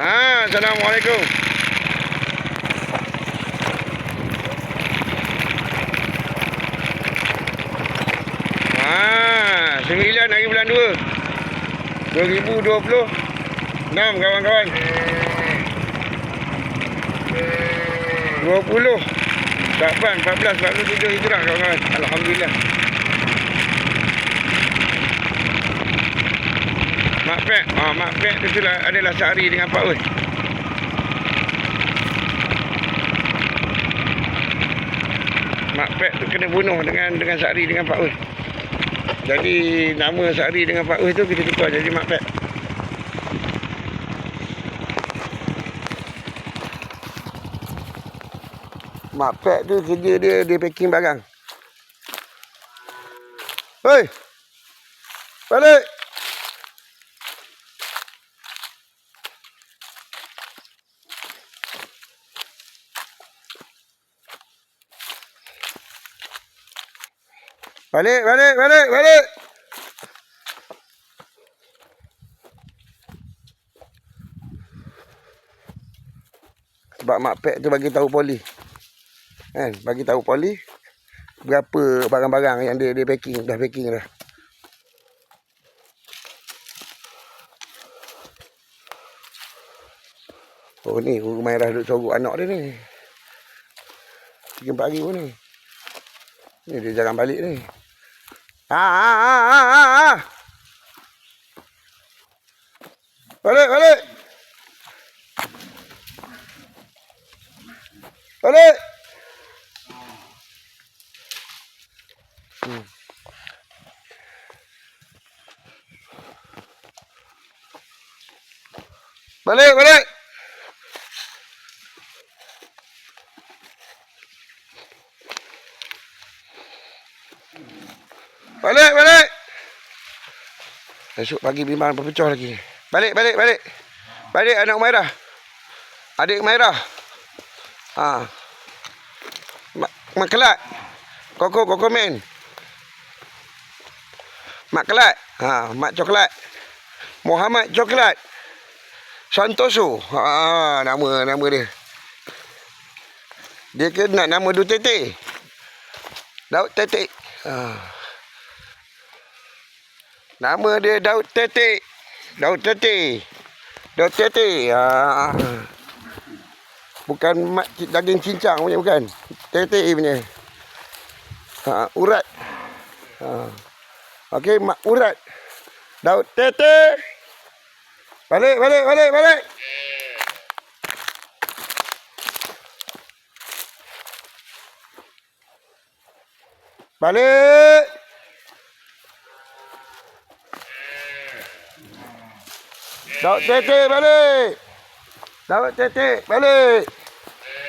Ha, Assalamualaikum. Ha, 9 hari bulan 2. 2020. Enam kawan-kawan. 20. Syakban 14 47 Hijrah kawan-kawan. Alhamdulillah. Mak Pek. Ah, Mak Pek tu lah, adalah sehari dengan Pak Ul. Mak Pek tu kena bunuh dengan dengan sehari dengan Pak Ul. Jadi nama sehari dengan Pak Ul tu kita tukar jadi Mak Pek. Mak Pek tu kerja dia dia packing barang. Hei. Balik. Balik, balik, balik, balik. Sebab mak pek tu bagi tahu poli. Kan, bagi tahu poli berapa barang-barang yang dia dia packing, dah packing dah. Oh ni guru Mairah duduk sorok anak dia ni. Tiga empat hari pun ni. Ni dia jarang balik ni. Ha ha ha ha ha. ha. Balik balik. Balik. Hmm. Balik balik. Balik. Esok pagi bimbang berpecah lagi. Balik, balik, balik. Balik anak Umairah. Adik Umairah. Ha. Mak, mak kelat. Koko, koko men. Mak kelat. Ha, mak coklat. Muhammad coklat. Santoso. Ha, nama nama dia. Dia kena nama Daud Tete. Daud Tete. Ha. Nama dia Daud Tete. Daud Tete. Daud Tete. Ha. Bukan daging cincang punya bukan. Tete punya. Ha, urat. Ha. Okey, mak urat. Daud Tete. Balik, balik, balik, balik. Balik. Daud Tete balik. Daud Tete balik.